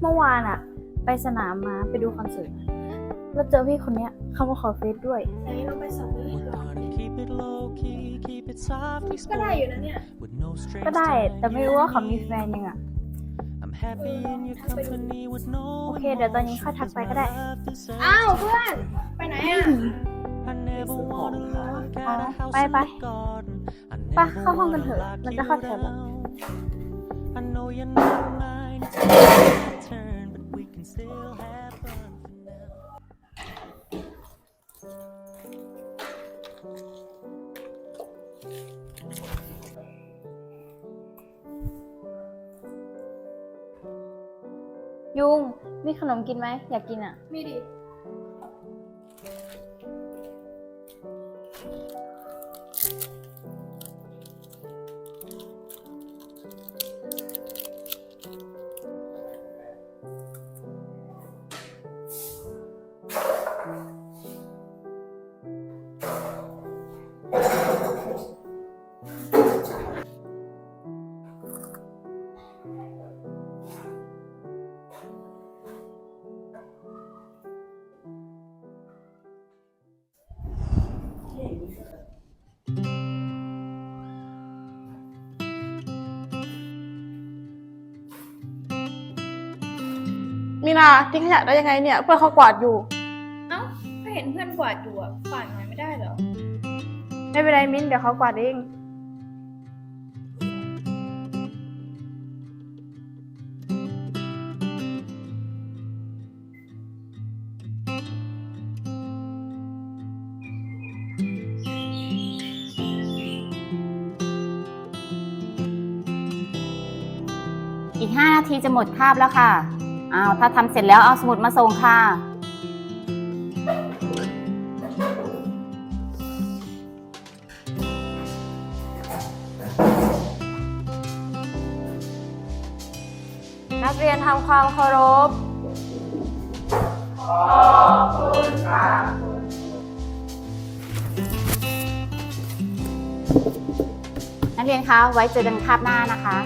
เมื่อวานอะไปสนามมาไปดูคอนเสิร์ตแล้วเจอพี่คนเนี้ยเขามาขอเฟซด้วยไหนเราไปส่งเลยเหรอ Keep it low key, keep it softly ก็ได้อยู่นะเนี่ย with no strings ก็ได้แต่ไม่รู้ว่าเขามีแฟนยังอะ I'm happy in your company with no โอเค เดี๋ยวตอนนี้ค่อยทักไปก็ได้ อ้าวเพื่อน ไปไหนอะ I never wanna look อ๋อ at a house ไปไป in the garden. I ไปเข้าห้องกันเถอะ มันจะเข้าแถวแล้ว can still have fun for now. ยุงมีขนมกินไหม อยากกินอะมีดิ มีนาทิ้งขยะได้ยังไงเนี่ย เพื่อนเขากวาดอยู่ เอ้าก็เห็นเพื่อนกวาดอยู่อะกวาดหน่อยไม่ได้เหรอ ไม่เป็นไรมิ้นเดี๋ยวเขากวาดเอง อีก 5 นาทีจะหมดคาบแล้วค่ะ อ้าวถ้าทำเสร็จแล้วเอาสมุดมาส่งค่ะ นักเรียนทำความเคารพ นักเรียนคะไว้เจอกันคาบหน้านะคะ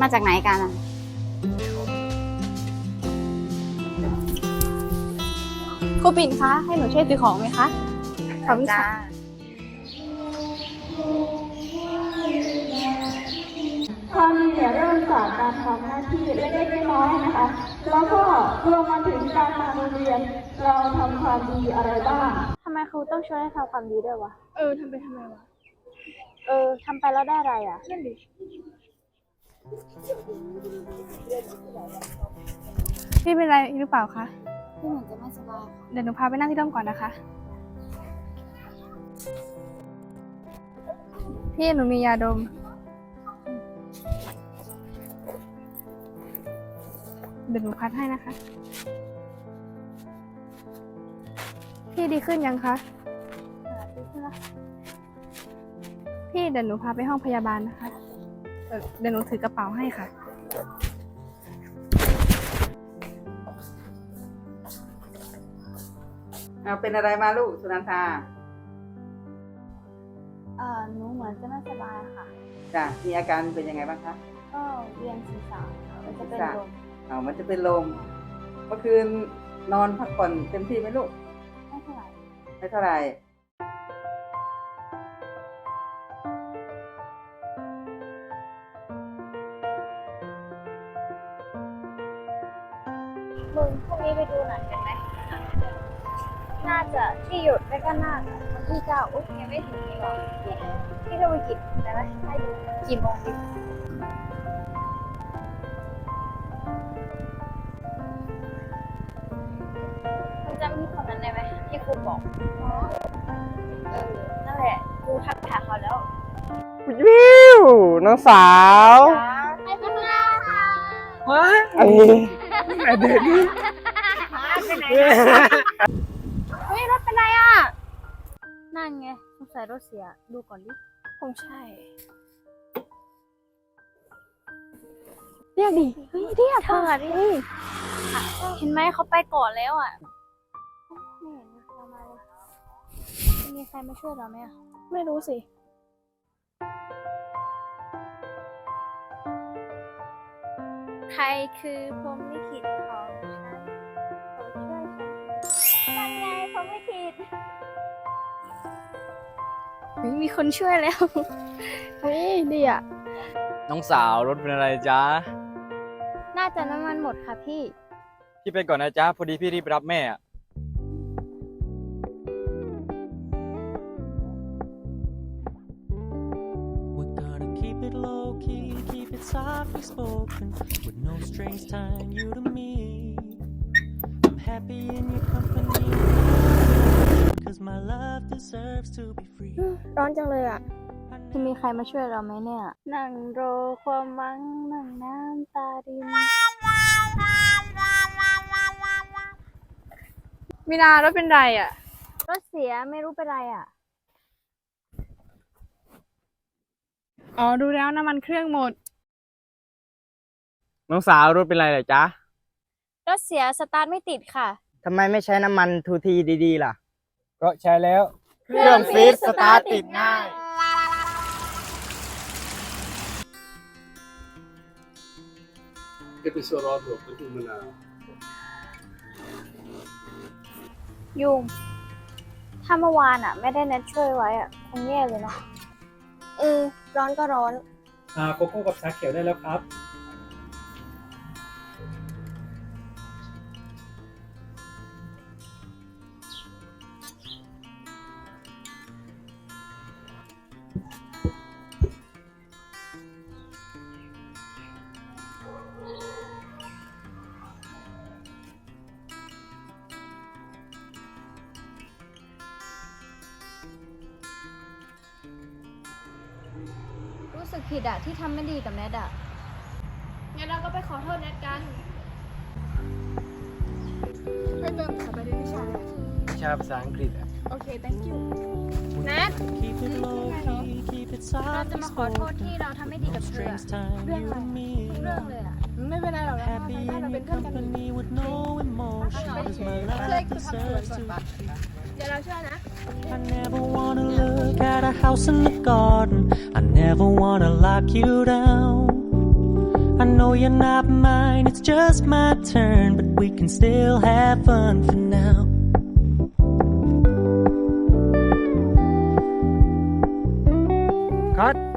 มาจากไหนกันอะครูปิ่นคะให้หนูช่วยซื้อของไหมคะขอบคุณค่ะคราวนี้เนี่ยเริ่มจากการทำหน้าที่เล็กๆน้อยๆนะคะ แล้วก็รวมมาถึงการมาโรงเรียน เราทำความดีอะไรบ้างทำไมครูต้องช่วยให้ทำความดีด้วยวะ เออทำไปทำไมวะ เออทำไปแล้วได้อะไรอะนั่นดิ พี่เป็นไรหรือเปล่าคะ พี่เหมือนจะไม่สบายค่ะเดี๋ยวหนูพาไปนั่งที่ร่มก่อนนะคะ พี่หนูมียาดม เดี๋ยวหนูพัดให้นะคะ พี่ดีขึ้นยังคะพี่เดี๋ยวหนูพาไปห้องพยาบาลนะคะ เอ่อเดี๋ยวหนูถือกระเป๋าให้ค่ะ เอาเป็นอะไรมาลูกสุนันทาเออหนูเหมือนจะไม่สบายค่ะ จ้ะมีอาการเป็นยังไงบ้างคะก็เวียนศีรษะมันจะเป็นจ้ะลมเอามันจะเป็นลมเมื่อคืนนอนพักผ่อนเต็มที่ไหมลูกไม่เท่าไหร่ ไม่เท่าไหร่ มึงพรุ่งนี้ไปดูหนังกันไหม น่าจะที่หยุดไม่ก็น่าจะวันที่เก้าอุ๊ยยังไม่ถึงนี่หรอที่ที่ทวีกิจแต่ว่าให้ดูกี่โมงดีมันจำพี่คนนั้นได้ไหมที่ครูบอกอ๋อเออนั่นแหละครูทักไปหาเขาแล้ววิวน้องสาวไม่เป็นไรค่ะ ว้าไอ้ แม่เด็กนี่ไปไหนเฮ้ยรถเป็นไรอะ นั่นไงสงสัยรถเสีย ดูก่อนดิคงใช่ เรียกดิเฮ้ยเรียกเธอดิเห็นไหมเขาไปก่อนแล้วอะไม่เห็นเขามาเลยมีใครมาช่วยเราไหมอะไม่รู้สิใครคือพรหมลิ ฮ้ยมีคนช่วยแล้วเฮ้ยดีอะ น้องสาวรถเป็นอะไรจ๊ะ น่าจะน้ำมันหมดค่ะพี่ พี่ไปก่อนนะจ๊ะ พอดีพี่รีบไปรับแม่อะ ร้อนจังเลยอะ จะมีใครมาช่วยเราไหมเนี่ย นั่งรอความหวังนั่งน้ำตาดินมินารถเป็นไรอะ รถเสียไม่รู้เป็นไรอะ อ๋อ ดูแล้วน้ำมันเครื่องหมด น้องสาวรถเป็นไรเหรอจ๊ะ รถเสียสตาร์ทไม่ติดค่ะ ทำไมไม่ใช้น้ำมันทูทีดีๆล่ะ ก็ใช้แล้ว เครื่องฟีดสตาร์ทติดง่าย Che tesoro dopo tu me la ยุงถ้าเมื่อวานอะ ไม่ได้นัดช่วยไว้อะ คงแย่เลยเนาะอืมร้อนก็ร้อน อ่าโกโก้กับชาเขียวได้แล้วครับ รู้สึกผิดอะที่ทำไม่ดีกับแนทอะงั้นเราก็ไปขอโทษแนทกันไปเติมขับไปเรียนวิชาเลยวิชาภาษาอังกฤษอะ โอเค thank you แนท Keep it low key, keep it เราจะ softly มาขอโทษ spoken, ที่เราทำไม่ดีกับ no เธออะ strings tying you to me. เรื่องเลยอ่ะ ไม่เป็นไรหรอกนะ Happy ถ้า in เราเป็น your เพื่อนกัน company with no emotion, cause my ช่วย love คือทำสวน deserves ก่อน to ปะเดี๋ยวเราช่วยนะ I never wanna look at a house in the garden. I never wanna lock you down. I know you're not mine, it's just my turn, but we can still have fun for now. คัด